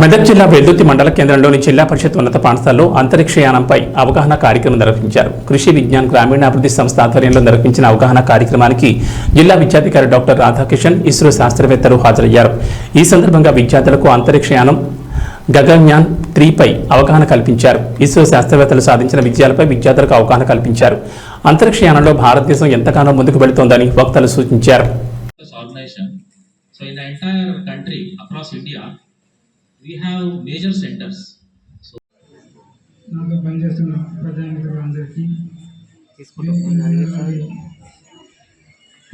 మెదక్ జిల్లా వెల్దుర్తి మండల కేంద్రంలోని జిల్లా పరిషత్ ఉన్నత పాఠశాలలో అంతరిక్షయానంపై అవగాహన కార్యక్రమం నిర్వహించారు. కృషి విజ్ఞాన్ గ్రామీణాభివృద్ధి సంస్థ ఆధ్వర్యంలో నిర్వహించిన అవగాహన కార్యక్రమానికి జిల్లా విద్యాధికారి డాక్టర్ రాధాకిషన్ ఇస్రో శాస్త్రవేత్తలు హాజరయ్యారు. ఈ సందర్భంగా విద్యార్థులకు అంతరిక్షయానం గగన్యాన్ త్రీపై అవగాహన కల్పించారు. ఇస్రో శాస్త్రవేత్తలు సాధించిన విజయాలపై విద్యార్థులకు అవగాహన కల్పించారు. అంతరిక్షయానంలో భారతదేశం ఎంతగానో ముందుకు వెళుతోందని వక్తలు సూచించారు. So in the entire country, across India, we have major centers. నాతో పనిచేస్తున్న ప్రజామిత్రులు అందరికీ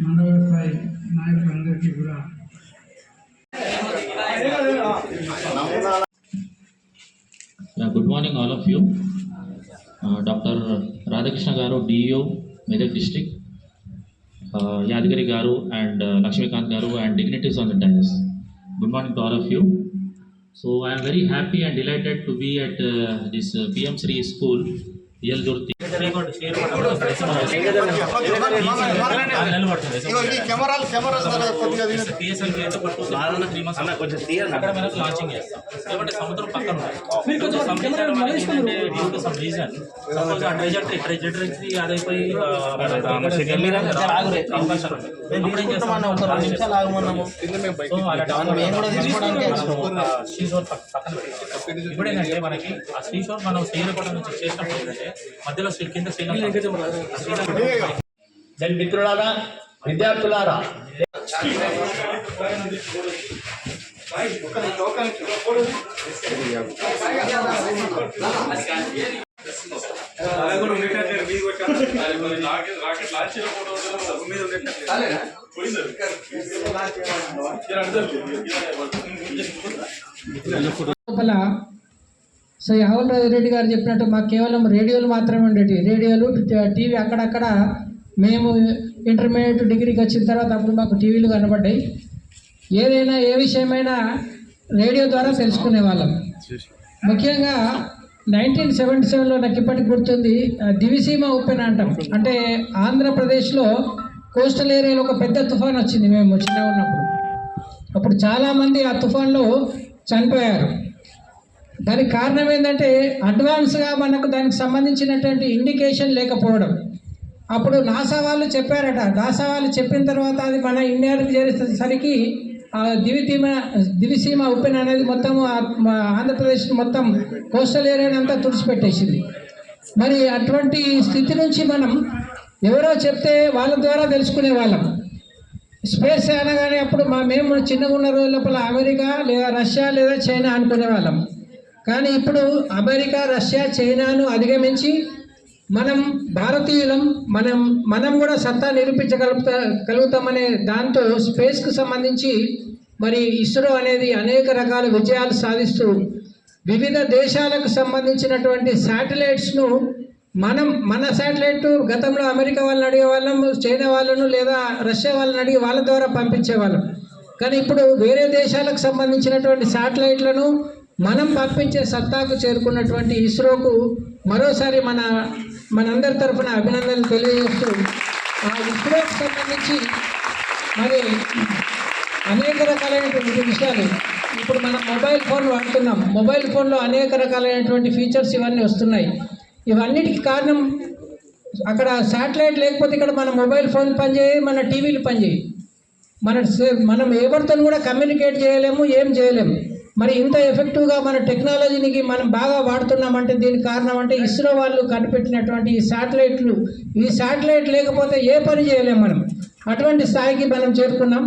మండల స్థాయి నాయకులందరికీ కూడా Yeah, good morning, all of you. Uh, Dr. Radhakrishna Garu, DEO, Medak District, uh, Yadgiri Garu, and uh, Lakshmikant Garu, and dignitaries on the dais. Good morning So I am very happy and delighted to be at uh, this uh, PM Sri School, కెమెరాలు కెమెరాలు అయితే అక్కడ మనకు launching చేస్తాం. సముద్రం పక్కన ఆ అదైపోయి, శ్రీశోర్ పక్క- పక్కన పెట్టాం. ఇప్పుడు ఏంటంటే మనకి ఆ శ్రీశోర్ మనం నుంచి చేసినప్పుడు ఏంటంటే మధ్యలో శ్రీ- కింద శ్రీలంక ఆ శ్రీలంక జన్ మిత్రులారా విద్యార్థులారా లోపల సో యావల్ రెడ్డి గారు చెప్పినట్టు మాకు కేవలం రేడియోలు మాత్రమే ఉండేవి రేడియోలు టీవీ అక్కడక్కడ మేము ఇంటర్మీడియట్ డిగ్రీకి వచ్చిన తర్వాత అప్పుడు మాకు టీవీలు కనబడ్డాయి. ఏదైనా ఏ విషయమైనా రేడియో ద్వారా తెలుసుకునే వాళ్ళం. ముఖ్యంగా నైన్టీన్ సెవెంటీ సెవెన్లో నాకు ఇప్పటికి గుర్తుంది దివిసీమ ఉప్పెన అంటాం. అంటే ఆంధ్రప్రదేశ్లో కోస్టల్ ఏరియాలో ఒక పెద్ద తుఫాన్ వచ్చింది మేము చిన్న ఉన్నప్పుడు. అప్పుడు చాలామంది ఆ తుఫాన్లో చనిపోయారు. దానికి కారణం ఏంటంటే అడ్వాన్స్గా మనకు దానికి సంబంధించినటువంటి ఇండికేషన్ లేకపోవడం. అప్పుడు నాసా వాళ్ళు చెప్పారట. నాసా వాళ్ళు చెప్పిన తర్వాత అది మన ఇండియాకి చేరేసరికి ఆ దివితీమ దివిసీమ ఉప్పెన అనేది మొత్తం ఆంధ్రప్రదేశ్ మొత్తం కోస్టల్ ఏరియాని అంతా తుడిచిపెట్టేసింది. మరి అటువంటి స్థితి నుంచి మనం ఎవరో చెప్తే వాళ్ళ ద్వారా తెలుసుకునే వాళ్ళం. స్పేస్ అనగానే అప్పుడు మా మేము చిన్నగా ఉన్న రోజు లోపల అమెరికా లేదా రష్యా లేదా చైనా అనుకునే వాళ్ళం. కానీ ఇప్పుడు అమెరికా రష్యా చైనాను అధిగమించి మనం భారతీయులం మనం మనం కూడా సత్తా నిరూపించగలుగుతా కలుగుతామనే దాంతో స్పేస్కు సంబంధించి మరి ఇస్రో అనేది అనేక రకాల విజయాలు సాధిస్తూ వివిధ దేశాలకు సంబంధించినటువంటి శాటిలైట్స్ను మనం మన శాటిలైట్ గతంలో అమెరికా వాళ్ళని అడిగే వాళ్ళం చైనా వాళ్ళను లేదా రష్యా వాళ్ళని అడిగి వాళ్ళ ద్వారా పంపించేవాళ్ళం. కానీ ఇప్పుడు వేరే దేశాలకు సంబంధించినటువంటి శాటిలైట్లను మనం పంపించే సత్తాకు చేరుకున్నటువంటి ఇస్రోకు మరోసారి మన మనందరి తరఫున అభినందనలు తెలియజేస్తూ ఆ ఇస్రోకు సంబంధించి మరి అనేక రకాలైనటువంటి విషయాలు. ఇప్పుడు మనం మొబైల్ ఫోన్ వాడుతున్నాం. మొబైల్ ఫోన్లో అనేక రకాలైనటువంటి ఫీచర్స్ ఇవన్నీ వస్తున్నాయి. ఇవన్నిటికి కారణం అక్కడ శాటిలైట్ లేకపోతే ఇక్కడ మన మొబైల్ ఫోన్ పనిచేయి మన టీవీలు పనిచేయి మన మనం ఎవరితో కూడా కమ్యూనికేట్ చేయలేము ఏం చేయలేము. మరి ఇంత ఎఫెక్టివ్గా మన టెక్నాలజీని మనం బాగా వాడుతున్నామంటే దీనికి కారణం అంటే ఇస్రో వాళ్ళు కనిపెట్టినటువంటి ఈ శాటిలైట్లు ఈ శాటిలైట్ లేకపోతే ఏ పని చేయలేము మనం. అటువంటి స్థాయికి మనం చేరుకున్నాం.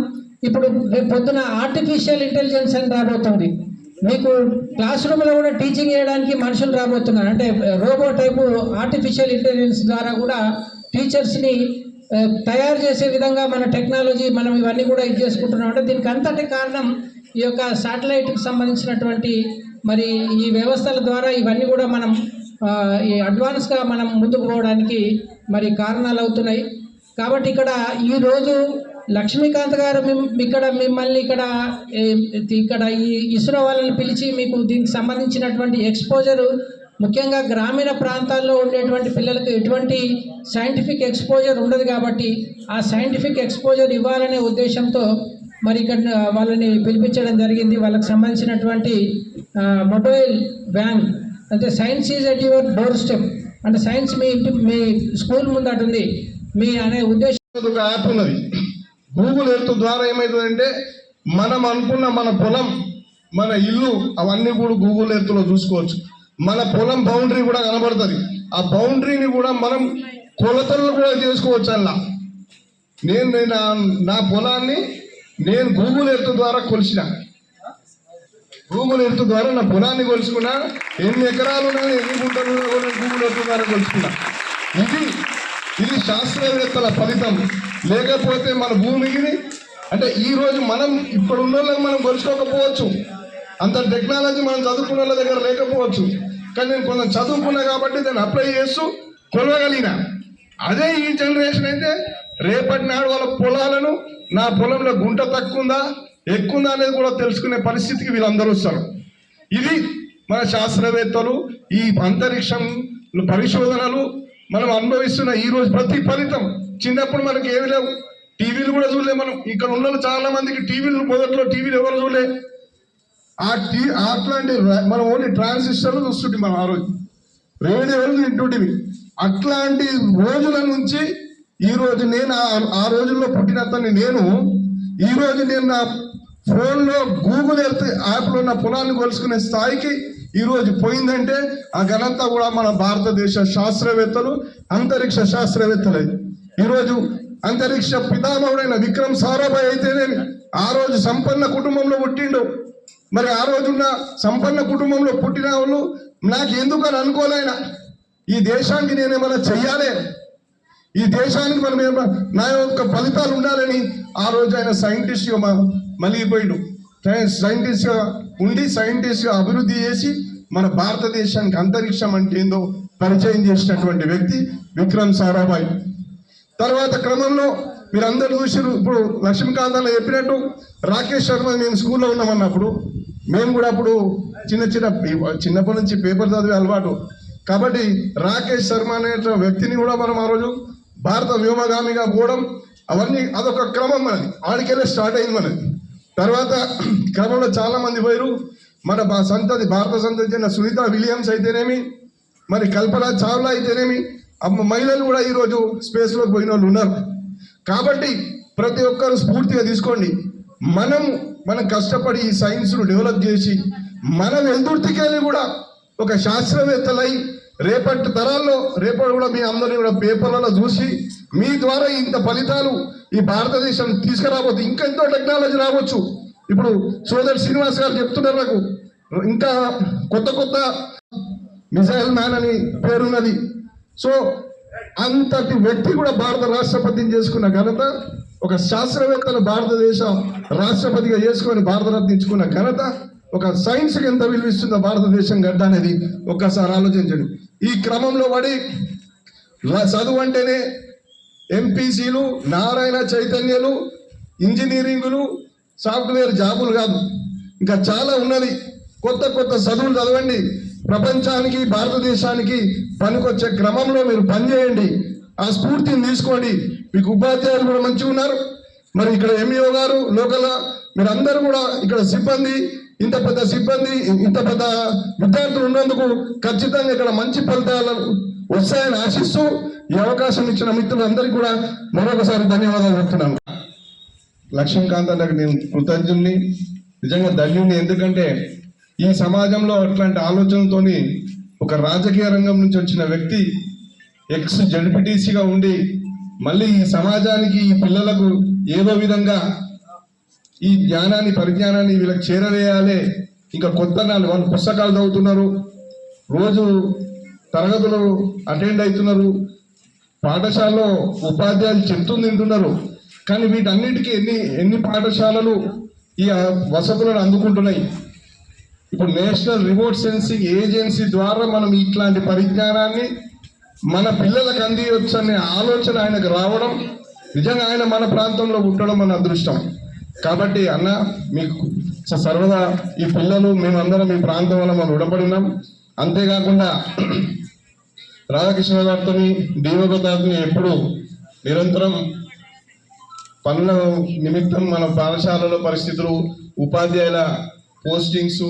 ఇప్పుడు రేపు పొద్దున ఆర్టిఫిషియల్ ఇంటెలిజెన్స్ అని రాబోతుంది. మీకు క్లాస్ రూమ్లో కూడా టీచింగ్ చేయడానికి మనుషులు రాబోతున్నారు. అంటే రోబో టైపు ఆర్టిఫిషియల్ ఇంటెలిజెన్స్ ద్వారా కూడా టీచర్స్ని తయారు చేసే విధంగా మన టెక్నాలజీ మనం ఇవన్నీ కూడా ఇది చేసుకుంటున్నాం. అంటే దీనికి అంతటి కారణం ఈ యొక్క శాటిలైట్కి సంబంధించినటువంటి మరి ఈ వ్యవస్థల ద్వారా ఇవన్నీ కూడా మనం ఈ అడ్వాన్స్గా మనం ముందుకు పోవడానికి మరి కారణాలు అవుతున్నాయి. కాబట్టి ఇక్కడ ఈరోజు లక్ష్మీకాంత్ గారు ఇక్కడ మిమ్మల్ని ఇక్కడ ఇక్కడ ఈ ఇస్రో వాళ్ళని పిలిచి మీకు దీనికి సంబంధించినటువంటి ఎక్స్పోజరు ముఖ్యంగా గ్రామీణ ప్రాంతాల్లో ఉండేటువంటి పిల్లలకు ఎటువంటి సైంటిఫిక్ ఎక్స్పోజర్ ఉండదు కాబట్టి ఆ సైంటిఫిక్ ఎక్స్పోజర్ ఇవ్వాలనే ఉద్దేశంతో మరి ఇక్కడ వాళ్ళని పిలిపించడం జరిగింది. వాళ్ళకి సంబంధించినటువంటి మొబైల్ వ్యాన్ అంటే science is at your doorstep. అంటే సైన్స్ మీ ఇంటి మీ స్కూల్ ముందు అటుంది మీ అనే ఉద్దేశం ఒక యాప్ ఉన్నది. గూగుల్ ఎర్త్ ద్వారా ఏమవుతుందంటే మనం అనుకున్న మన పొలం మన ఇల్లు అవన్నీ కూడా గూగుల్ ఎర్త్లో చూసుకోవచ్చు. మన పొలం బౌండరీ కూడా కనబడుతుంది. ఆ బౌండరీని కూడా మనం కొలతలు కూడా చేసుకోవచ్చు అలా. నేను నా పొలాన్ని నేను గూగుల్ ఎర్త్ ద్వారా కొలిచిన. గూగుల్ ఎర్త్ ద్వారా నా పొలాన్ని కొలుచుకున్నా ఎన్ని ఎకరాలు ఉన్నాయి ఎన్ని గుంటలు ఉన్నా కూడా గూగుల్ ఎర్త్ ద్వారా కొలుచుకున్నా. ఇది ఇది శాస్త్రవేత్తల ఫలితం. లేకపోతే మన భూమికి అంటే ఈ రోజు మనం ఇప్పుడు ఉన్న వాళ్ళకి మనం కొలుచుకోకపోవచ్చు. అంత టెక్నాలజీ మనం చదువుకున్న వాళ్ళ దగ్గర లేకపోవచ్చు. కానీ నేను కొంచెం చదువుకున్నా కాబట్టి దాన్ని అప్లై చేస్తూ కొలవగలిగిన. అదే ఈ జనరేషన్ అయితే రేపటి నాడు వాళ్ళ పొలాలను నా పొలంలో గుంట తక్కువందా ఎక్కువందా అనేది కూడా తెలుసుకునే పరిస్థితికి వీళ్ళందరూ వస్తారు. ఇది మన శాస్త్రవేత్తలు ఈ అంతరిక్షం పరిశోధనలు మనం అనుభవిస్తున్న ఈ రోజు ప్రతి ఫలితం. చిన్నప్పుడు మనకి ఏమి లేవు. టీవీలు కూడా చూడలే మనం. ఇక్కడ ఉన్న వాళ్ళు చాలా మందికి టీవీలు మొదట్లో టీవీలు ఎవరు చూడలే. ఆ టీ అట్లాంటి మనం ఓన్లీ ట్రాన్సిస్టర్లు చూస్తుంటే మనం ఆ రోజు. రేడియోలు వింటుంటివి అట్లాంటి రోజుల నుంచి ఈ రోజు నేను ఆ- ఆ రోజుల్లో పుట్టినతని నేను ఈ రోజు నేను నా ఫోన్లో గూగుల్ ఎర్త్ యాప్లో నా పొలాన్ని కొలుసుకునే స్థాయికి ఈరోజు పోయిందంటే ఆ ఘనత కూడా మన భారతదేశ శాస్త్రవేత్తలు అంతరిక్ష శాస్త్రవేత్తలే. ఈరోజు అంతరిక్ష పితామహుడైన విక్రమ్ సారాభాయ్ అయితేనే ఆ రోజు సంపన్న కుటుంబంలో పుట్టిండు. మరి ఆ రోజున్న సంపన్న కుటుంబంలో పుట్టిన వాళ్ళు నాకు ఎందుకు అని అనుకోలేనా ఈ దేశానికి నేనేమైనా చెయ్యాలి? ఈ దేశానికి మనం ఏమో నా యొక్క ఫలితాలు ఉండాలని ఆ రోజు ఆయన సైంటిస్ట్గా మ- మలిగిపోయాడు సైంటిస్ట్గా ఉండి సైంటిస్ట్గా అభివృద్ధి చేసి మన భారతదేశానికి అంతరిక్షం అంటే ఏందో పరిచయం చేసినటువంటి వ్యక్తి విక్రమ్ సారాభాయ్. తర్వాత క్రమంలో మీరు అందరు చూసారు ఇప్పుడు లక్ష్మీకాంత్ చెప్పినట్టు రాకేష్ శర్మ మేము స్కూల్లో ఉన్నామన్నప్పుడు మేము కూడా అప్పుడు చిన్న చిన్న పే- చిన్నప్పటి నుంచి పేపర్ చదివే అలవాటు. కాబట్టి రాకేష్ శర్మ అనే వ్యక్తిని కూడా మనం ఆ రోజు భారత వ్యోమగామిగా పోవడం అవన్నీ అదొక క్రమం మనది. ఆడికెళ్ళే స్టార్ట్ అయింది మనది. తర్వాత క్రమంలో చాలా మంది పోయారు మన సంతతి భారత సంతతి చెందిన సునీత విలియమ్స్ అయితేనేమి మరి కల్పన చావ్లా అయితేనేమి మహిళలు కూడా ఈరోజు స్పేస్లోకి పోయిన వాళ్ళు ఉన్నారు. కాబట్టి ప్రతి ఒక్కరు స్ఫూర్తిగా తీసుకోండి. మనం మనం కష్టపడి ఈ సైన్స్ను డెవలప్ చేసి మనం ఎదుర్తికెళ్ళి కూడా ఒక శాస్త్రవేత్తలై రేపటి తరాల్లో రేపటి కూడా మీ అందరినీ కూడా పేపర్లలో చూసి మీ ద్వారా ఇంత ఫలితాలు ఈ భారతదేశం తీసుకురాబోతుంది ఇంకా ఎంతో టెక్నాలజీ రావచ్చు. ఇప్పుడు సోదరు శ్రీనివాస్ గారు చెప్తున్నారు నాకు ఇంకా కొత్త కొత్త మిసైల్ మ్యాన్ అని పేరున్నది. సో అంతటి వ్యక్తి కూడా భారత రాష్ట్రపతిని చేసుకున్న ఘనత ఒక శాస్త్రవేత్తను భారతదేశ రాష్ట్రపతిగా చేసుకొని భారతరత్న ఇచ్చుకున్న ఘనత ఒక సైన్స్కి ఎంత విలువిస్తుందో భారతదేశం గడ్డ అనేది ఒక్కసారి ఆలోచించండి. ఈ క్రమంలో పడి చదువు అంటేనే ఎంపీసీలు నారాయణ చైతన్యలు ఇంజనీరింగులు సాఫ్ట్వేర్ జాబులు కాదు. ఇంకా చాలా ఉన్నది. కొత్త కొత్త చదువులు చదవండి. ప్రపంచానికి భారతదేశానికి పనికొచ్చే క్రమంలో మీరు పనిచేయండి ఆ స్ఫూర్తిని తీసుకోండి. మీకు ఉపాధ్యాయులు కూడా మంచిగా ఉన్నారు. మరి ఇక్కడ ఎంఈఓ గారు లోకల్ మీరు అందరూ కూడా ఇక్కడ సిబ్బంది ఇంత పెద్ద సిబ్బంది ఇంత పెద్ద విద్యార్థులు ఉన్నందుకు ఖచ్చితంగా ఇక్కడ మంచి ఫలితాలు వస్తాయని ఆశిస్తూ ఈ అవకాశం ఇచ్చిన మిత్రులందరికీ కూడా మరొకసారి ధన్యవాదాలు చెప్తున్నాను. లక్ష్మీకాంత్ అన్నకు నేను కృతజ్ఞుని నిజంగా ధన్యుని ఎందుకంటే ఈ సమాజంలో అట్లాంటి ఆలోచనతో ఒక రాజకీయ రంగం నుంచి వచ్చిన వ్యక్తి ఎక్స్ జడ్పీటీసీగా ఉండి మళ్ళీ ఈ సమాజానికి ఈ పిల్లలకు ఏదో విధంగా ఈ జ్ఞానాన్ని పరిజ్ఞానాన్ని వీళ్ళకి చేరవేయాలి. ఇంకా కొత్త నాళ్ళు వాళ్ళు పుస్తకాలు చదువుతున్నారు. రోజు తరగతులు అటెండ్ అవుతున్నారు. పాఠశాలలో ఉపాధ్యాయులు చెప్తుంది వింటున్నారు. కానీ వీటన్నిటికీ ఎన్ని ఎన్ని పాఠశాలలు ఈ వసతులను అందుకుంటున్నాయి? ఇప్పుడు నేషనల్ రిమోట్ సెన్సింగ్ ఏజెన్సీ ద్వారా మనం ఇట్లాంటి పరిజ్ఞానాన్ని మన పిల్లలకు అందియొచ్చు అనే ఆలోచన ఆయనకు రావడం నిజంగా ఆయన మన ప్రాంతంలో ఉండడం మన అదృష్టం. కాబట్టి అన్న మీకు స- సర్వదా ఈ పిల్లలు మేమందరం ఈ ప్రాంతం వల్ల మనం రుణపడి ఉన్నాం అంతేకాకుండా రాధాకృష్ణ గారితో డిఓ ఎప్పుడు నిరంతరం పనుల నిమిత్తం మన పాఠశాలలో పరిస్థితులు ఉపాధ్యాయుల పోస్టింగ్స్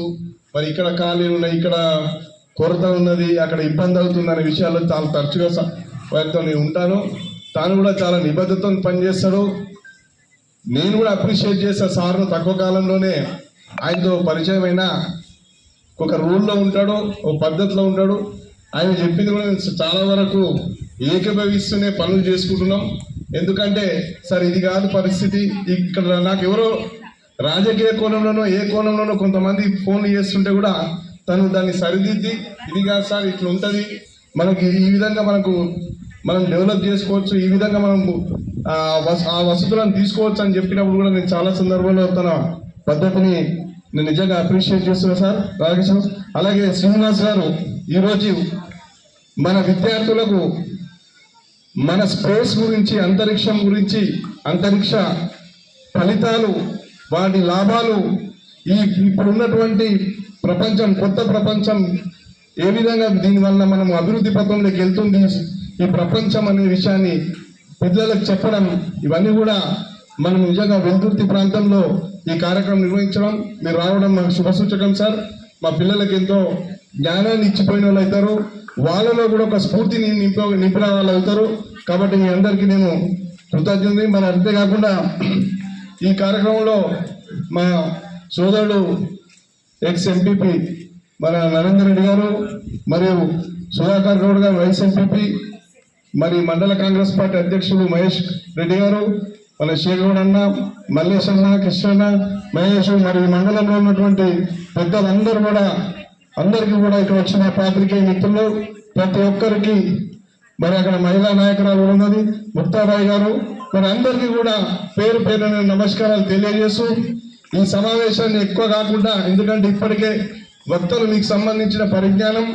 మరి ఇక్కడ ఖాళీలు ఉన్నాయి ఇక్కడ కొరత ఉన్నది అక్కడ ఇబ్బంది అవుతుంది అనే విషయాల్లో చాలా తరచుగా వారితో నేను ఉంటాను. తాను కూడా చాలా నిబద్ధతతో పనిచేస్తాడు. నేను కూడా అప్రిషియేట్ చేసే సార్ను తక్కువ కాలంలోనే ఆయనతో పరిచయం అయినా ఒక రూల్లో ఉంటాడు ఒక పద్ధతిలో ఉంటాడు. ఆయన చెప్పింది కూడా చాలా వరకు ఏకీభవిస్తూనే పనులు చేసుకుంటున్నాం. ఎందుకంటే సార్ ఇది కాదు పరిస్థితి. ఇక్కడ నాకు ఎవరో రాజకీయ కోణంలోనో ఏ కోణంలోనో కొంతమంది ఫోన్లు చేస్తుంటే కూడా తను దాన్ని సరిదిద్ది. ఇది కాదు సార్ ఇట్లా ఉంటుంది మనకి ఈ విధంగా మనకు మనం డెవలప్ చేసుకోవచ్చు ఈ విధంగా మనం ఆ వసతులను తీసుకోవచ్చు అని చెప్పినప్పుడు కూడా నేను చాలా సందర్భాల్లో తన పద్ధతిని నేను నిజంగా అప్రిషియేట్ చేస్తున్నా సార్. రాధాకృష్ణ అలాగే శ్రీనివాస్ గారు ఈరోజు మన విద్యార్థులకు మన స్పేస్ గురించి అంతరిక్షం గురించి అంతరిక్ష ఫలితాలు వాటి లాభాలు ఈ ఇప్పుడున్నటువంటి ప్రపంచం కొత్త ప్రపంచం ఏ విధంగా దీనివల్ల మనం అభివృద్ధి పథంలోకి వెళ్తుంది ఈ ప్రపంచం అనే విషయాన్ని పిల్లలకు చెప్పడం ఇవన్నీ కూడా మనం నిజంగా వెలుతుర్తి ప్రాంతంలో ఈ కార్యక్రమం నిర్వహించడం మీరు రావడం మాకు శుభసూచకం సార్. మా పిల్లలకి ఎంతో జ్ఞానాన్ని ఇచ్చిపోయిన వాళ్ళు అవుతారు. వాళ్ళలో కూడా ఒక స్ఫూర్తిని నింప నింపిన వాళ్ళు అవుతారు. కాబట్టి మీ అందరికీ నేను కృతజ్ఞతని మరి అంతేకాకుండా ఈ కార్యక్రమంలో మా సోదరుడు ఎక్స్ ఎంపీపీ మన నరేందర్ రెడ్డి గారు మరియు సుధాకర్ గౌడ్ గారు వైస్ ఎంపీపీ మరి మండల కాంగ్రెస్ పార్టీ అధ్యక్షుడు మహేష్ రెడ్డి గారు మన శేఖరుడు అన్న మల్లేష్ అన్న కృష్ణన్న మహేష్ మరి మండలంలో ఉన్నటువంటి పెద్దలందరూ కూడా అందరికీ కూడా ఇక్కడ వచ్చిన పాత్రికేయ మిత్రులు ప్రతి ఒక్కరికి మరి అక్కడ మహిళా నాయకురాలు ఉన్నది ముక్తాబాయి గారు. మరి అందరికీ కూడా పేరు పేరు నమస్కారాలు తెలియజేస్తూ ఈ సమావేశాన్ని ఎక్కువ కాకుండా ఎందుకంటే ఇప్పటికే వక్తలు మీకు సంబంధించిన పరిజ్ఞానం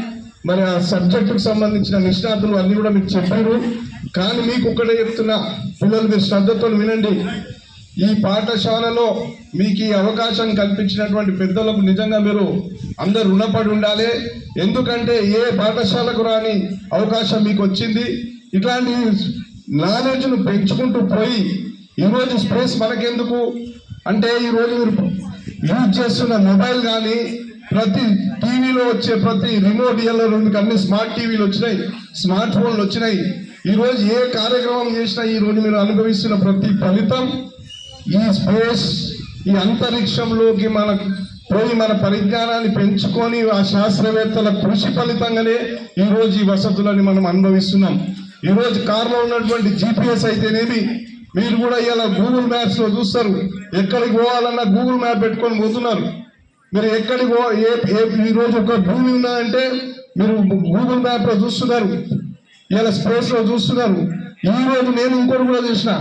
మరి సబ్జెక్టుకు సంబంధించిన నిష్ణాతులు అన్ని కూడా మీకు చెప్పారు. కానీ మీకు ఒక్కడే చెప్తున్నా పిల్లలు మీరు శ్రద్ధతో వినండి. ఈ పాఠశాలలో మీకు ఈ అవకాశం కల్పించినటువంటి పెద్దలకు నిజంగా మీరు అందరు రుణపడి ఉండాలి. ఎందుకంటే ఏ పాఠశాలకు రాని అవకాశం మీకు వచ్చింది. ఇట్లాంటి నాలెడ్జ్ను పెంచుకుంటూ పోయి ఈరోజు స్పేస్ మనకెందుకు? అంటే ఈరోజు మీరు యూజ్ చేస్తున్న మొబైల్ కానీ ప్రతి టీవీలో వచ్చే ప్రతి రిమోట్ ఇయర్లో అన్ని స్మార్ట్ టీవీలు వచ్చినాయి స్మార్ట్ ఫోన్లు వచ్చినాయి. ఈరోజు ఏ కార్యక్రమం చేసినా ఈరోజు మీరు అనుభవిస్తున్న ప్రతి ఫలితం ఈ స్పేస్ ఈ అంతరిక్షంలోకి మన పోయి మన పరిజ్ఞానాన్ని పెంచుకొని ఆ శాస్త్రవేత్తల కృషి ఫలితంగానే ఈరోజు ఈ వసతులని మనం అనుభవిస్తున్నాం. ఈరోజు కారులో ఉన్నటువంటి జీపీఎస్ అయితేనేమి మీరు కూడా ఇలా గూగుల్ మ్యాప్స్లో చూస్తారు. ఎక్కడికి పోవాలన్నా గూగుల్ మ్యాప్ పెట్టుకొని పోతున్నారు. మీరు ఎక్కడికి ఏ ఏ ఈరోజు ఒక భూమి ఉన్నదంటే మీరు గూగుల్ మ్యాప్లో చూస్తున్నారు. ఇలా స్పేస్లో చూస్తున్నారు. ఈ రోజు నేను ఇంకోటి కూడా చూసిన.